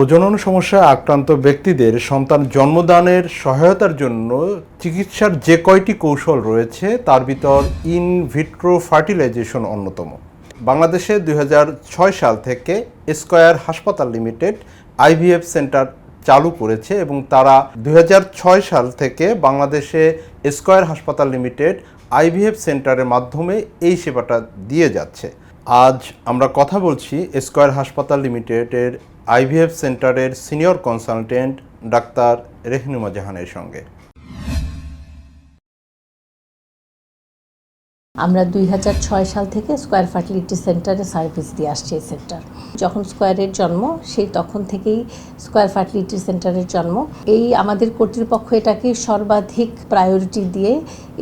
প্রজনন সমস্যায় আক্রান্ত ব্যক্তিদের সন্তান জন্মদানের সহায়তার জন্য চিকিৎসার যে কয়টি কৌশল রয়েছে, তার ভিতর ইন ভিট্রো ফার্টিলাইজেশন অন্যতম। বাংলাদেশে দুই হাজার ছয় সাল থেকে স্কয়ার হাসপাতাল লিমিটেড আইভিএফ সেন্টার চালু করেছে এবং তারা দুই হাজার ছয় সাল থেকে বাংলাদেশে স্কয়ার হাসপাতাল লিমিটেড আইভিএফ সেন্টারের মাধ্যমে এই সেবাটা দিয়ে যাচ্ছে। আজ আমরা কথা বলছি স্কয়ার হাসপাতাল লিমিটেডের আইভিএফ সেন্টারের সিনিয়র কনসালটেন্ট ডাক্তার রেহনুমা জাহানের সঙ্গে। আমরা দুই হাজার ছয় সাল থেকে স্কোয়ার ফার্টিলিটি সেন্টারে সার্ভিস দিয়ে আসছি এই সেন্টার যখন স্কোয়ারের জন্ম, সেই তখন থেকেই স্কোয়ার ফার্টিলিটি সেন্টারের জন্ম। এই আমাদের কর্তৃপক্ষ এটাকে সর্বাধিক প্রায়োরিটি দিয়ে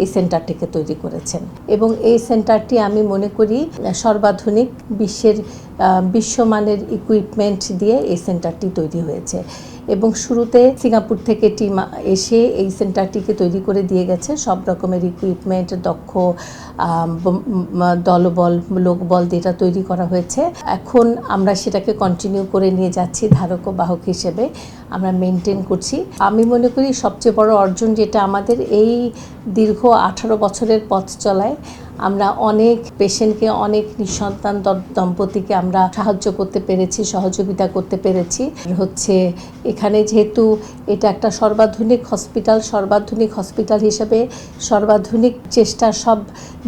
এই সেন্টারটিকে তৈরি করেছেন। এবং এই সেন্টারটি আমি মনে করি, সর্বাধুনিক বিশ্বের বিশ্বমানের ইকুইপমেন্ট দিয়ে এই সেন্টারটি তৈরি হয়েছে। এবং শুরুতে সিঙ্গাপুর থেকে টিম এসে এই সেন্টারটিকে তৈরি করে দিয়ে গেছে। সব রকমের ইকুইপমেন্ট দক্ষ দলবল, লোকবল যেটা তৈরি করা হয়েছে। এখন আমরা সেটাকে কন্টিনিউ করে নিয়ে যাচ্ছি ধারক ও বাহক হিসেবে। আমরা মেনটেন করছি। আমি মনে করি সবচেয়ে বড় অর্জন যেটা আমাদের এই দীর্ঘ আঠারো বছরের পথ চলায় আমরা অনেক পেশেন্টকে অনেক নিঃসন্তান দম্পতিকে আমরা সাহায্য করতে পেরেছি, সহযোগিতা করতে পেরেছি। হচ্ছে এখানে যেহেতু এটা একটা সর্বাধুনিক হসপিটাল সর্বাধুনিক হসপিটাল হিসেবে সর্বাধুনিক চেষ্টা, সব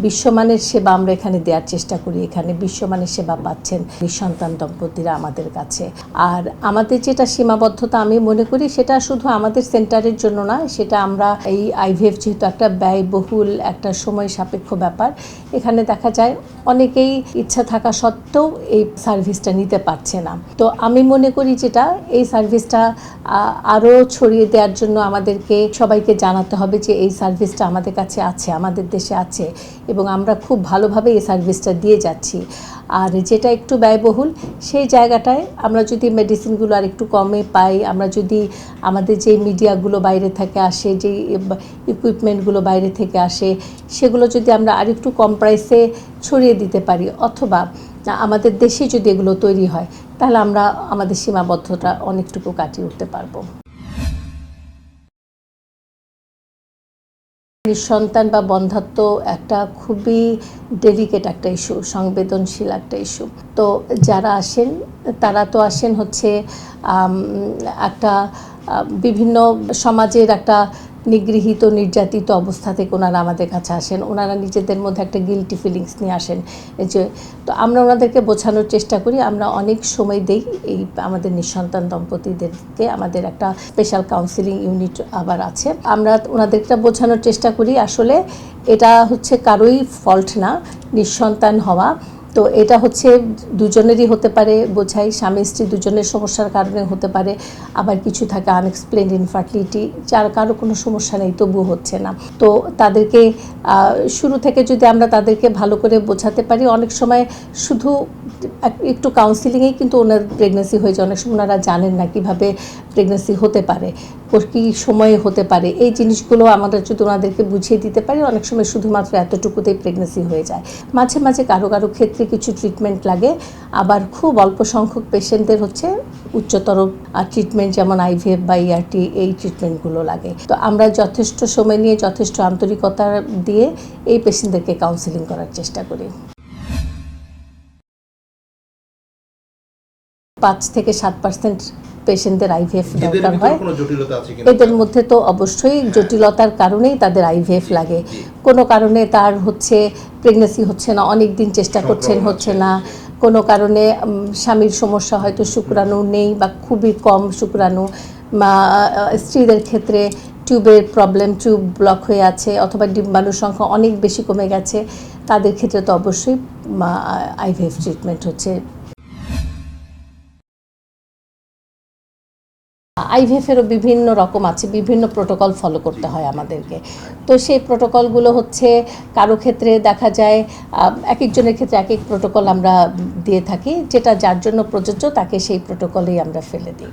বিশ্বমানের সেবা আমরা এখানে দেওয়ার চেষ্টা করি। এখানে বিশ্বমানের সেবা পাচ্ছেন নিঃসন্তান দম্পতিরা আমাদের কাছে। আর আমাদের যেটা সীমাবদ্ধতা, আমি মনে করি সেটা শুধু আমাদের সেন্টারের জন্য না, সেটা আমরা এই আইভিএফ যেহেতু একটা ব্যয়বহুল একটা সময় সাপেক্ষ ব্যাপার এখানে দেখা যায় অনেকেই ইচ্ছা থাকা সত্ত্বেও এই সার্ভিসটা নিতে পারছে না। তো আমি মনে করি যেটা, এই সার্ভিসটা আরও ছড়িয়ে দেওয়ার জন্য আমাদেরকে সবাইকে জানাতে হবে যে এই সার্ভিসটা আমাদের কাছে আছে, আমাদের দেশে আছে এবং আমরা খুব ভালোভাবে এই সার্ভিসটা দিয়ে যাচ্ছি। আর যেটা একটু ব্যয়বহুল, সেই জায়গাটায় আমরা যদি মেডিসিনগুলো আর একটু কমে পাই, আমরা যদি আমাদের যে মিডিয়াগুলো বাইরে থেকে আসে যে ইকুইপমেন্টগুলো বাইরে থেকে আসে, সেগুলো যদি আমরা আর একটু কম প্রাইসে ছড়িয়ে দিতে পারি, অথবা আমাদের দেশে যদি এগুলো তৈরি হয়, তাহলে আমরা আমাদের সীমাবদ্ধতা অনেকটুকু কাটিয়ে উঠতে পারব। নিঃসন্তান বা বন্ধাত্ম একটা খুবই ডেলিকেট একটা ইস্যু সংবেদনশীল একটা ইস্যু তো যারা আসেন, তারা তো আসেন হচ্ছে একটা বিভিন্ন সমাজের একটা নিগৃহীত নির্যাতিত অবস্থা থেকে ওনারা আমাদের কাছে আসেন। ওনারা নিজেদের মধ্যে একটা গিলটি ফিলিংস নিয়ে আসেন। যে, তো আমরা ওনাদেরকে বোঝানোর চেষ্টা করি। আমরা অনেক সময় দেই এই আমাদের নিঃসন্তান দম্পতিদেরকে। আমাদের একটা স্পেশাল কাউন্সিলিং ইউনিট আবার আছে। আমরা ওনাদেরকে বোঝানোর চেষ্টা করি, আসলে এটা হচ্ছে কারোই ফল্ট না, নিঃসন্তান হওয়া। তো এটা হচ্ছে দুজনেরই হতে পারে, বোঝাই স্বামী স্ত্রী দুজনের সমস্যার কারণে হতে পারে, আবার কিছু থাকে আনএক্সপ্লেন্ড ইনফার্টিলিটি যার কারও কোনো সমস্যা নেই, তবুও হচ্ছে না। তো তাদেরকে শুরু থেকে যদি আমরা তাদেরকে ভালো করে বোঝাতে পারি, অনেক সময় শুধু একটু কাউন্সিলিংয়েই কিন্তু ওনার প্রেগনেন্সি হয়ে যায়, অনেক সময় ওনারা জানেন না কীভাবে প্রেগনেন্সি হতে পারে। কী সময়ে হতে পারে? এই জিনিসগুলো আমাদের যদি ওনাদেরকে বুঝিয়ে দিতে পারি, অনেক সময় শুধুমাত্র এতটুকুতেই প্রেগনেন্সি হয়ে যায়। মাঝে মাঝে কারও কারও ক্ষেত্রে কিছু ট্রিটমেন্ট লাগে, আবার খুব অল্প সংখ্যক পেশেন্টদের হচ্ছে উচ্চতর ট্রিটমেন্ট যেমন আইভিএফ বা ইআরটি এই ট্রিটমেন্টগুলো লাগে। তো আমরা যথেষ্ট সময় নিয়ে, যথেষ্ট আন্তরিকতা দিয়ে এই পেশেন্টদেরকে কাউন্সিলিং করার চেষ্টা করি। পাঁচ থেকে সাত পার্সেন্ট পেশেন্টদের আইভিএফ দরকার হয়। এদের মধ্যে তো অবশ্যই জটিলতার কারণেই তাদের আইভিএফ লাগে। কোনো কারণে তার হচ্ছে প্রেগনেন্সি হচ্ছে না অনেক দিন চেষ্টা করছেন হচ্ছে না। কোনো কারণে স্বামীর সমস্যা হয়তো শুক্রাণু নেই বা খুবই কম শুক্রাণু বা স্ত্রীদের ক্ষেত্রে টিউবের প্রবলেম টিউব ব্লক হয়ে আছে অথবা ডিম্বাণুর সংখ্যা অনেক বেশি কমে গেছে। তাদের ক্ষেত্রে তো অবশ্যই আইভিএফ ট্রিটমেন্ট হচ্ছে আইভিএফেরও বিভিন্ন রকম আছে, বিভিন্ন প্রোটোকল ফলো করতে হয় আমাদেরকে। তো সেই প্রোটোকলগুলো হচ্ছে কারও ক্ষেত্রে দেখা যায় এক একজনের ক্ষেত্রে এক এক প্রোটোকল আমরা দিয়ে থাকি, যেটা যার জন্য প্রযোজ্য তাকে সেই প্রোটোকলেই আমরা ফেলে দিই।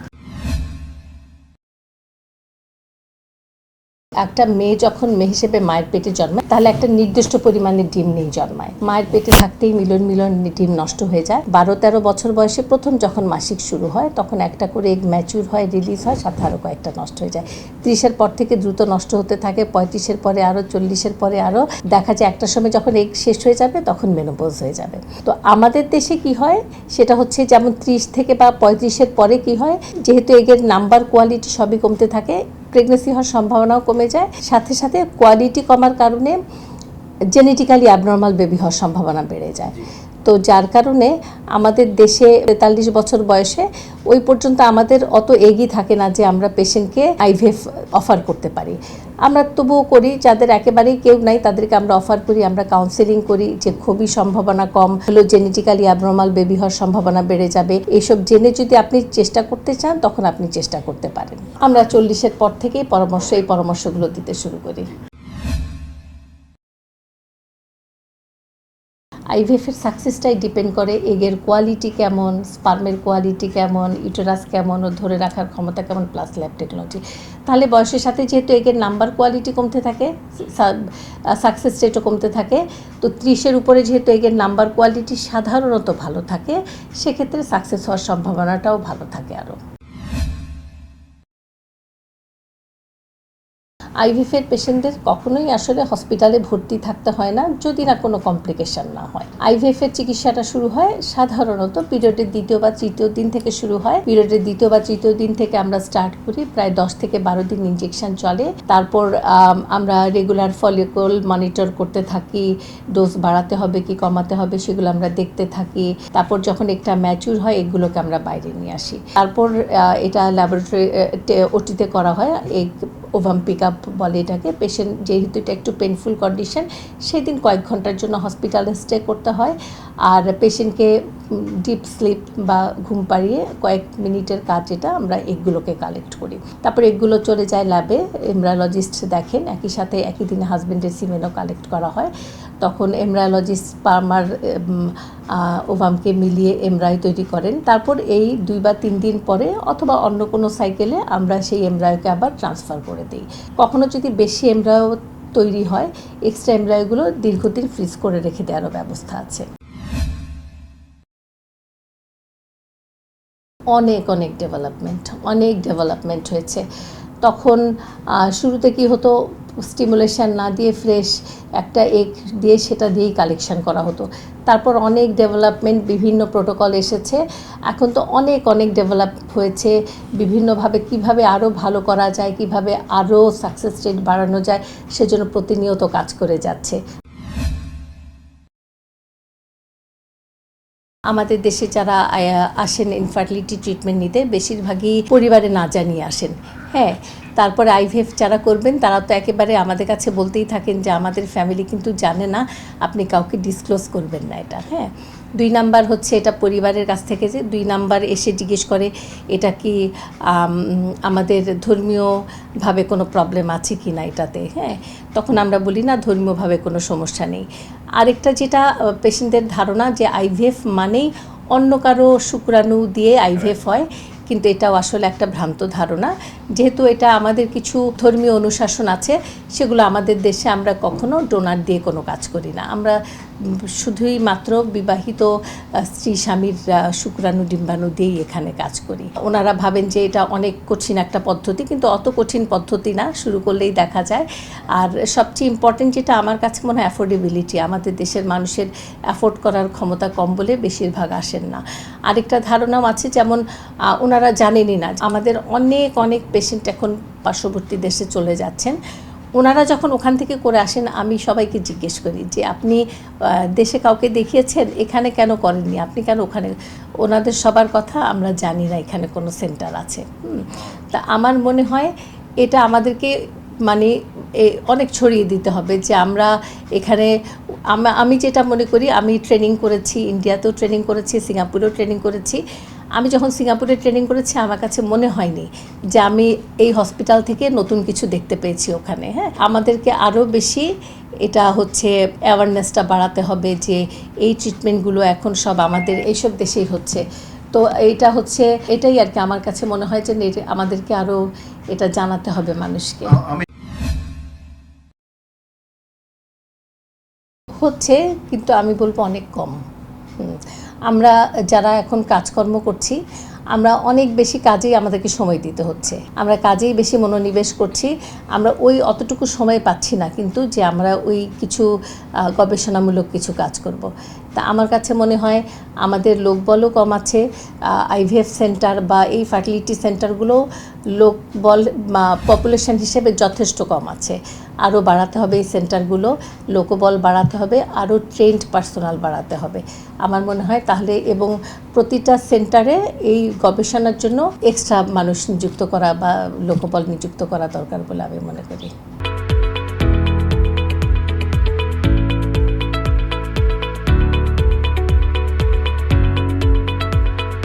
একটা মেয়ে যখন মেয়ে হিসেবে মায়ের পেটে জন্মায়, তাহলে একটা নির্দিষ্ট পরিমাণে ডিম নিয়ে জন্মায়। মায়ের পেটে থাকতেই মিলন মিলন ডিম নষ্ট হয়ে যায়। বারো তেরো বছর বয়সে প্রথম যখন মাসিক শুরু হয়, তখন একটা করে এগ ম্যাচিউর হয়, রিলিজ হয়, সাথে আরও কয়েকটা নষ্ট হয়ে যায়। ত্রিশের পর থেকে দ্রুত নষ্ট হতে থাকে, পঁয়ত্রিশের পরে আরও চল্লিশের পরে আরও দেখা যায় একটা সময় যখন এগ শেষ হয়ে যাবে, তখন মেনোপোজ হয়ে যাবে। তো আমাদের দেশে কি হয়, সেটা হচ্ছে যেমন ত্রিশ থেকে বা পঁয়ত্রিশের পরে কি হয়, যেহেতু এগের নাম্বার কোয়ালিটি সবই কমতে থাকে প্রেগনেন্সি হওয়ার সম্ভাবনাও কমে যায়। সাথে সাথে কোয়ালিটি কমার কারণে জেনেটিক্যালি অ্যাবনর্মাল বেবি হওয়ার সম্ভাবনা বেড়ে যায়। তো যার কারণে আমাদের দেশে তেতাল্লিশ বছর বয়সে ওই পর্যন্ত আমাদের অত এগিয়ে থাকে না যে আমরা পেশেন্টকে আইভিএফ অফার করতে পারি। আমরা তবুও করি, যাদের একেবারেই কেউ নাই তাদেরকে আমরা অফার করি, আমরা কাউন্সেলিং করি যে খুবই সম্ভাবনা কম, হলো জেনেটিক্যালি অ্যাবনর্মাল বেবি হওয়ার সম্ভাবনা বেড়ে যাবে। এইসব জেনে যদি আপনি চেষ্টা করতে চান, তখন আপনি চেষ্টা করতে পারেন। আমরা চল্লিশের পর থেকেই পরামর্শ, এই পরামর্শগুলো দিতে শুরু করি। আইভিএফের সাকসেসটাই ডিপেন্ড করে এগের কোয়ালিটি কেমন স্পার্মের কোয়ালিটি কেমন ইউটেরাস কেমন, ও ধরে রাখার ক্ষমতা কেমন প্লাস ল্যাব টেকনোলজি তাহলে বয়সের সাথে যেহেতু এগের নাম্বার কোয়ালিটি কমতে থাকে সাকসেস রেটও কমতে থাকে, তো ত্রিশের উপরে যেহেতু এগের নাম্বার কোয়ালিটি সাধারণত ভালো থাকে, সেক্ষেত্রে সাকসেস হওয়ার সম্ভাবনাটাও ভালো থাকে আরও আইভিএফের পেশেন্টদের কখনোই আসলে হসপিটালে ভর্তি থাকতে হয় না, যদি না কোনো কমপ্লিকেশন না হয়। আইভিএফের চিকিৎসাটা শুরু হয় সাধারণত পিরিয়ডের দ্বিতীয় বা তৃতীয় দিন থেকে শুরু হয়। পিরিয়ডের দ্বিতীয় বা তৃতীয় দিন থেকে আমরা স্টার্ট করি, প্রায় দশ থেকে বারো দিন ইনজেকশন চলে। তারপর আমরা রেগুলার ফলিকল মনিটর করতে থাকি ডোজ বাড়াতে হবে কি কমাতে হবে সেগুলো আমরা দেখতে থাকি। তারপর যখন একটা ম্যাচুর হয়, এগুলোকে আমরা বাইরে নিয়ে আসি। তারপর এটা ল্যাবরেটরি ওটিতে করা হয়। এই ওভাম পিক আপ বলে এটাকে। পেশেন্ট যেহেতু এটা একটু পেনফুল কন্ডিশন সেই দিন কয়েক ঘণ্টার জন্য হসপিটালে স্টে করতে হয়। আর পেশেন্টকে ডিপ স্লিপ বা ঘুম পাড়িয়ে কয়েক মিনিটের কাজ এটা আমরা এগুলোকে কালেক্ট করি। তারপর এগুলো চলে যায় ল্যাবে এমব্রায়োলজিস্ট দেখেন, একই সাথে একই দিনে হাজবেন্ডের সিমেনও কালেক্ট করা হয়। তখন এমব্রায়োলজিস্ট পার্মার ওভামকে মিলিয়ে এমব্রায় তৈরি করেন। তারপর এই দুই বা তিন দিন পরে অথবা অন্য কোনো সাইকেলে আমরা সেই এমব্রায়োকে আবার ট্রান্সফার করে দিই। কখনো যদি বেশি এমব্রায়ো তৈরি হয় এক্সট্রা এমব্রায়োগুলো দীর্ঘদিন ফ্রিজ করে রেখে দেওয়ারও ব্যবস্থা আছে। অনেক অনেক ডেভেলপমেন্ট অনেক ডেভেলপমেন্ট হয়েছে। তখন শুরুতে কি হতো স্টিমুলেশন না দিয়ে ফ্রেশ একটা এগ দিয়ে সেটা দিয়েই কালেকশন করা হতো। তারপর অনেক ডেভেলপমেন্ট বিভিন্ন প্রোটোকল এসেছে। এখন তো অনেক অনেক ডেভেলপ হয়েছে। বিভিন্নভাবে কীভাবে আরও ভালো করা যায়, কীভাবে আরও সাকসেস রেট বাড়ানো যায়, সেজন্য প্রতিনিয়ত কাজ করে যাচ্ছে। আমাদের দেশে যারা আসেন ইনফার্টিলিটি ট্রিটমেন্ট নিতে, বেশিরভাগই পরিবারে না জানিয়ে আসেন। হ্যাঁ তারপরে আইভিএফ যারা করবেন, তারা তো একেবারে আমাদের কাছে বলতেই থাকেন যে, আমাদের ফ্যামিলি কিন্তু জানে না, আপনি কাউকে ডিসক্লোজ করবেন না এটা। হ্যাঁ দুই নাম্বার হচ্ছে এটা পরিবারের কাছ থেকে যে দুই নাম্বার এসে জিজ্ঞেস করে এটা কি আম, আমাদের ধর্মীয়ভাবে কোনো প্রবলেম আছে কি না এটাতে? হ্যাঁ তখন আমরা বলি না ধর্মীয়ভাবে কোনো সমস্যা নেই। আরেকটা যেটা পেশেন্টদের ধারণা যে আইভিএফ মানেই অন্য কারও শুক্রাণু দিয়ে আইভিএফ হয় কিন্তু এটাও আসলে একটা ভ্রান্ত ধারণা। যেহেতু এটা আমাদের কিছু ধর্মীয় অনুশাসন আছে, সেগুলো আমাদের দেশে আমরা কখনো ডোনার দিয়ে কোনো কাজ করি না। আমরা শুধুই মাত্র বিবাহিত স্ত্রী, স্বামীর শুক্রাণু, ডিম্বাণু দিয়েই এখানে কাজ করি। ওনারা ভাবেন যে এটা অনেক কঠিন একটা পদ্ধতি, কিন্তু অত কঠিন পদ্ধতি না, শুরু করলেই দেখা যায়। আর সবচেয়ে ইম্পর্টেন্ট যেটা আমার কাছে মনে হয় অ্যাফোর্ডেবিলিটি আমাদের দেশের মানুষের অ্যাফোর্ড করার ক্ষমতা কম বলে বেশিরভাগ আসেন না। আরেকটা ধারণাও আছে, যেমন ওনারা জানেনই না আমাদের অনেক অনেক পেশেন্ট এখন পার্শ্ববর্তী দেশে চলে যাচ্ছেন। ওনারা যখন ওখান থেকে করে আসেন, আমি সবাইকে জিজ্ঞেস করি যে, আপনি দেশে কাউকে দেখিয়েছেন? এখানে কেন করেননি? আপনি কেন ওখানে? ওনাদের সবার কথা আমরা জানি না, এখানে কোনো সেন্টার আছে। তা আমার মনে হয় এটা আমাদেরকে মানে অনেক ছড়িয়ে দিতে হবে যে, আমরা এখানে, আমি যেটা মনে করি, আমি ট্রেনিং করেছি ইন্ডিয়াতেও ট্রেনিং করেছি সিঙ্গাপুরেও ট্রেনিং করেছি। আমি যখন সিঙ্গাপুরে ট্রেনিং করেছি আমার কাছে মনে হয়নি যে আমি এই হসপিটাল থেকে নতুন কিছু দেখতে পেয়েছি ওখানে হ্যাঁ। আমাদেরকে আরও বেশি এটা হচ্ছে অ্যাওয়ারনেসটা বাড়াতে হবে যে এই ট্রিটমেন্টগুলো এখন সব আমাদের এইসব দেশেই হচ্ছে। তো এটা হচ্ছে এটাই আর কি আমার কাছে মনে হয় যে আমাদেরকে আরও এটা জানাতে হবে মানুষকে। হচ্ছে কিন্তু আমি বলব অনেক কম। আমরা যারা এখন কাজকর্ম করছি, আমরা অনেক বেশি কাজেই আমাদেরকে সময় দিতে হচ্ছে আমরা কাজেই বেশি মনোনিবেশ করছি, আমরা ওই অতটুকু সময় পাচ্ছি না কিন্তু যে আমরা ওই কিছু গবেষণামূলক কিছু কাজ করব। তা আমার কাছে মনে হয় আমাদের লোকবলও কম আছে আইভিএফ সেন্টার বা এই ফার্টিলিটি সেন্টারগুলো লোকবল পপুলেশন হিসেবে যথেষ্ট কম আছে আরও বাড়াতে হবে এই সেন্টারগুলো, লোকবল বাড়াতে হবে আরও ট্রেন্ড পার্সোনাল বাড়াতে হবে। আমার মনে হয় তাহলে এবং প্রতিটা সেন্টারে এই গবেষণার জন্য এক্সট্রা মানুষ নিযুক্ত করা বা লোকবল নিযুক্ত করা দরকার বলে আমি মনে করি।